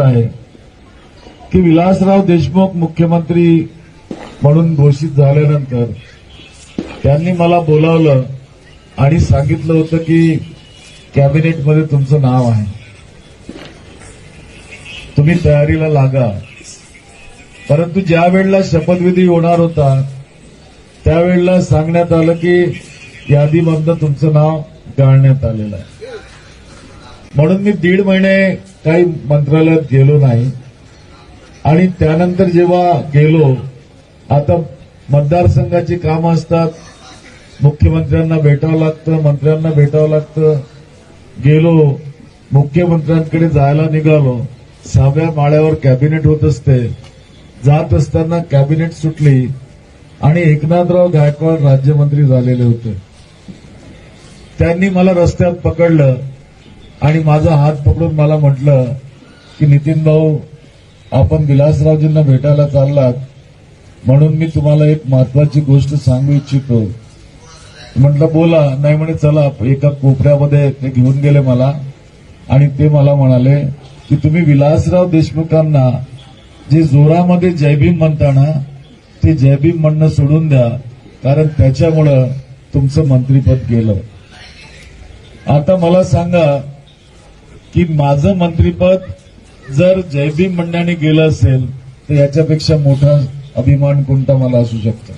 आहे की विलासराव देशमुख मुख्यमंत्री म्हणून घोषित झाल्यानंतर त्यांनी मला बोलावलं आणि सांगितलं होतं की कॅबिनेटमध्ये तुमचं नाव आहे. तुम्ही तयारीला लागा. परंतु ज्या वेळेला शपथविधी होणार होता त्यावेळेला सांगण्यात आलं की यादीमधनं तुमचं नाव गाळण्यात आलेलं आहे. म्हणून मी दीड महिने काही मंत्रालयात गेलो नाही. आणि त्यानंतर जेव्हा गेलो आता मतदारसंघाची कामं असतात. मुख्यमंत्र्यांना भेटावं लागतं मंत्र्यांना भेटावं लागतं. गेलो मुख्यमंत्र्यांकडे जायला निघालो. सहाव्या माळ्यावर कॅबिनेट होत असते. जात असताना कॅबिनेट सुटली. आणि एकनाथराव गायकवाड राज्यमंत्री झालेले होते. त्यांनी मला रस्त्यात पकडलं आणि माझा हात पकडून मला म्हटलं की नितीन भाऊ आपण विलासरावजींना भेटायला चाललात. म्हणून मी तुम्हाला एक महत्वाची गोष्ट सांगू इच्छितो. म्हटलं बोला. नाही म्हणे चला एका कोपऱ्यामध्ये ते घेऊन गेले मला आणि ते मला म्हणाले की तुम्ही विलासराव देशमुखांना जे जोरामध्ये जयभीम म्हणताना ते जयभीम म्हणणं सोडून द्या कारण त्याच्यामुळं तुमचं मंत्रीपद गेलं. आता मला सांगा की माझं मंत्रीपद जर जयभीम मंडळाने गेलं असेल तर याच्यापेक्षा मोठा अभिमान कोणता मला असू शकतो?